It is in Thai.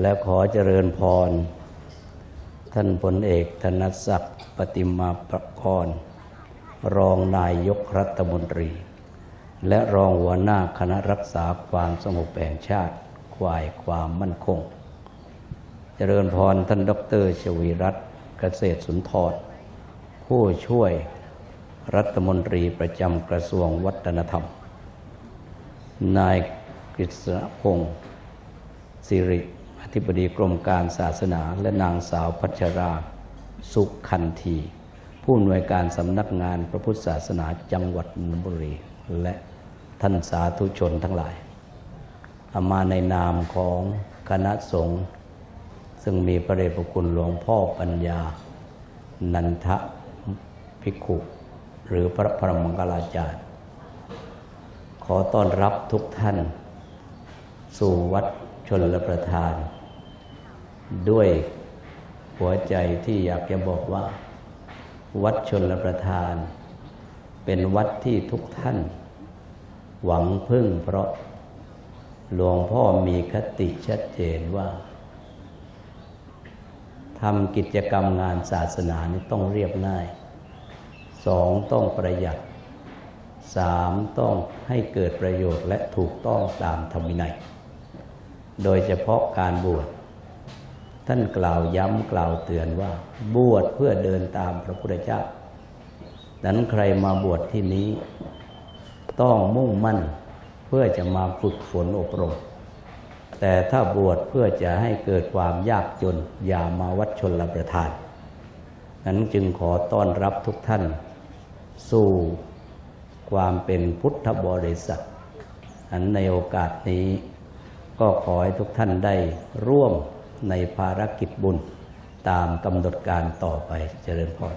และขอเจริญพร ท่านพลเอกธนศักดิ์ปฏิมาประกรณ์รองนายยกรัฐมนตรี และรองหัวหน้าคณะรักษาความสงบแห่งชาติควายความมั่นคง เจริญพรท่านดรชวีรัตน์เกษตรสุนทร ผู้ช่วยรัฐมนตรีประจำกระทรวงวัฒนธรรม นายกฤษณพงศ์สิริ ธิบดีกรมการศาสนา และนางสาวพัชรา สุขคันธีผู้อำนวยการสำนักงานพระพุทธศาสนาจังหวัดนนทบุรี และท่านสาธุชนทั้งหลายามาในนามของคณะสงฆ์ซึ่งมีพระเดชพระคุณหลวงพ่อปัญญา นันทภิกขุหรือพระพรหมังกลาจารย์ ขอต้อนรับทุกท่าน สู่วัดชนลประทาน ด้วยหัวใจที่อยากจะบอกว่า วัดชนลประทาน เป็นวัดที่ทุกท่าน หวังพึ่งเพราะหลวงพ่อมีคติชัดเจนว่าทำกิจกรรมงานศาสนานี่ต้องเรียบง่ายสองต้องประหยัดสามต้องให้เกิดประโยชน์และถูกต้องตามธรรมวินัย โดยเฉพาะการบวช ท่านกล่าวย้ำกล่าวเตือนว่า บวชเพื่อเดินตามพระพุทธเจ้าดังนั้นใครมาบวชที่นี้ ต้องมุ่งมั่นเพื่อจะมาฝึกฝนอบรม แต่ถ้าบวชเพื่อจะให้เกิดความยากจน อย่ามาวัดชนลประทาน นั้นจึงขอต้อนรับทุกท่าน สู่ความเป็นพุทธบริษัทอันในโอกาสนี้ ก็ขอให้ทุกท่านได้ร่วมในภารกิจบุญตามกำหนดการต่อไปเจริญพร